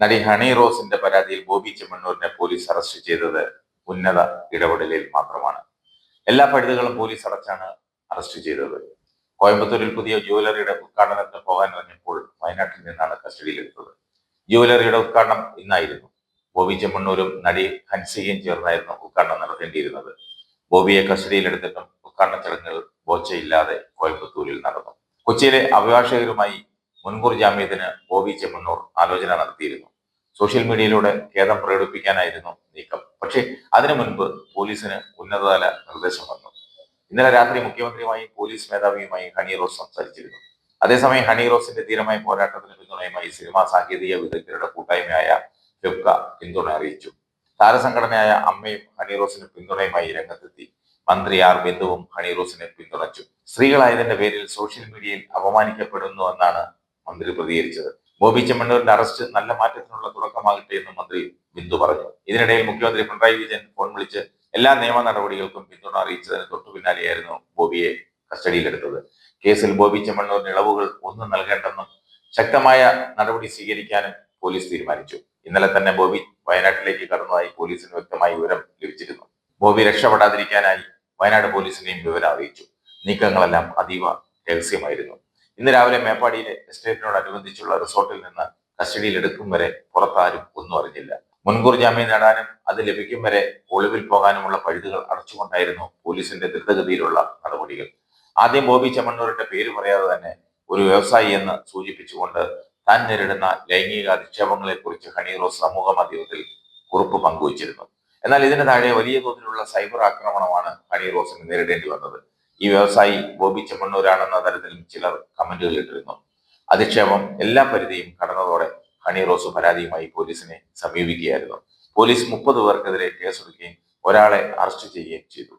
നടി ഹണി റോസിന്റെ പരാതിയിൽ Bobby ചെമ്മണ്ണൂരിനെ police arrest ചെയ്തത് ഉന്നത ഇടപെടലിൽ മാത്രമാണ്. എല്ലാ പഴുതുകളും പോലീസ് അടച്ചാണ് അറസ്റ്റ് ചെയ്തത്. കോയമ്പത്തൂരിൽ പുതിയ ജുവലറിയുടെ ഉദ്ഘാടനത്തിന് പോകാൻ ഇറങ്ങിയപ്പോൾ വയനാട്ടിൽ നിന്നാണ് കസ്റ്റഡിയിലെടുത്തത്. ജുവലറിയുടെ ഉദ്ഘാടനം ഇന്നായിരുന്നു. ബോബി ചെമ്മണ്ണൂരും നടി ഹൻസിയും ചേർന്നായിരുന്നു ഉദ്ഘാടനം നടത്തേണ്ടിയിരുന്നത്. ബോബിയെ കസ്റ്റഡിയിലെടുത്തിട്ടും ഉദ്ഘാടന ചടങ്ങുകൾ ബോച്ചയില്ലാതെ കോയമ്പത്തൂരിൽ നടന്നു. കൊച്ചിയിലെ അഭിഭാഷകരുമായി മുൻകൂർ ജാമ്യത്തിന് ബോബി ചെമ്മണ്ണൂർ ആലോചന നടത്തിയിരുന്നു. സോഷ്യൽ മീഡിയയിലൂടെ ഖേദം പ്രകടിപ്പിക്കാനായിരുന്നു നീക്കം. പക്ഷേ അതിനു മുൻപ് പോലീസിന് ഉന്നതതല നിർദ്ദേശം വന്നു. ഇന്നലെ രാത്രി മുഖ്യമന്ത്രിയുമായും പോലീസ് മേധാവിയുമായി ഹണി റോസ് സംസാരിച്ചിരുന്നു. അതേസമയം ഹണി റോസിന്റെ ധീരമായ പോരാട്ടത്തിന് പിന്തുണയുമായി സിനിമാ സാങ്കേതിക വിദഗ്ധരുടെ കൂട്ടായ്മയായ ഫെബ്ക പിന്തുണ അറിയിച്ചു. താരസംഘടനയായ അമ്മയും ഹണി റോസിന് പിന്തുണയുമായി രംഗത്തെത്തി. മന്ത്രി ആർ ബിന്ദുവും ഹണി റോസിനെ പിന്തുണച്ചു. സ്ത്രീകളായതിന്റെ പേരിൽ സോഷ്യൽ മീഡിയയിൽ അപമാനിക്കപ്പെടുന്നു എന്നാണ് മന്ത്രി പ്രതികരിച്ചത്. ബോബി ചെമ്മണ്ണൂരിന്റെ അറസ്റ്റ് നല്ല മാറ്റത്തിനുള്ള തുടക്കമാകട്ടെ എന്ന് മന്ത്രി ബിന്ദു പറഞ്ഞു. ഇതിനിടയിൽ മുഖ്യമന്ത്രി പിണറായി വിജയൻ ഫോൺ വിളിച്ച് എല്ലാ നിയമ നടപടികൾക്കും പിന്തുണ അറിയിച്ചതിന് തൊട്ടു പിന്നാലെയായിരുന്നു ബോബിയെ കസ്റ്റഡിയിലെടുത്തത്. കേസിൽ ബോബി ചെമ്മണ്ണൂരിന് ഇളവുകൾ ഒന്നും നൽകേണ്ടെന്നും ശക്തമായ നടപടി സ്വീകരിക്കാനും പോലീസ് തീരുമാനിച്ചു. ഇന്നലെ തന്നെ ബോബി വയനാട്ടിലേക്ക് കടന്നതായി പോലീസിന് വ്യക്തമായ വിവരം ലഭിച്ചിരുന്നു. ബോബി രക്ഷപ്പെടാതിരിക്കാനായി വയനാട് പോലീസിനെയും വിവരം അറിയിച്ചു. നീക്കങ്ങളെല്ലാം അതീവ രഹസ്യമായിരുന്നു. ഇന്ന് രാവിലെ മേപ്പാടിയിലെ എസ്റ്റേറ്റിനോടനുബന്ധിച്ചുള്ള റിസോർട്ടിൽ നിന്ന് കസ്റ്റഡിയിൽ എടുക്കും വരെ പുറത്താരും ഒന്നും അറിഞ്ഞില്ല. മുൻകൂർ ജാമ്യം നേടാനും അത് ലഭിക്കും വരെ ഒളിവിൽ പോകാനുമുള്ള പഴുതുകൾ അടച്ചുകൊണ്ടായിരുന്നു പോലീസിന്റെ ദ്രുതഗതിയിലുള്ള നടപടികൾ. ആദ്യം ബോബി ചമ്മണ്ണൂരിന്റെ പേര് പറയാതെ തന്നെ ഒരു വ്യവസായി എന്ന് സൂചിപ്പിച്ചുകൊണ്ട് താൻ നേരിടുന്ന ലൈംഗിക അധിക്ഷേപങ്ങളെ കുറിച്ച് ഹണി റോസ് സമൂഹ മാധ്യമത്തിൽ കുറിപ്പ് പങ്കുവച്ചിരുന്നു. എന്നാൽ ഇതിന് താഴെ വലിയ തോതിലുള്ള സൈബർ ആക്രമണമാണ് ഹണി റോസിന് നേരിടേണ്ടി വന്നത്. ഈ വ്യവസായി ബോബി ചെമ്മണ്ണൂരാണെന്ന തരത്തിലും ചിലർ കമന്റുകൾ ഇട്ടിരുന്നു. അധിക്ഷേപം എല്ലാ പരിധിയും കടന്നതോടെ ഹണി റോസ് പരാതിയുമായി പോലീസിനെ സമീപിക്കുകയായിരുന്നു. പോലീസ് മുപ്പത് പേർക്കെതിരെ കേസെടുക്കുകയും ഒരാളെ അറസ്റ്റ് ചെയ്യുകയും ചെയ്തു.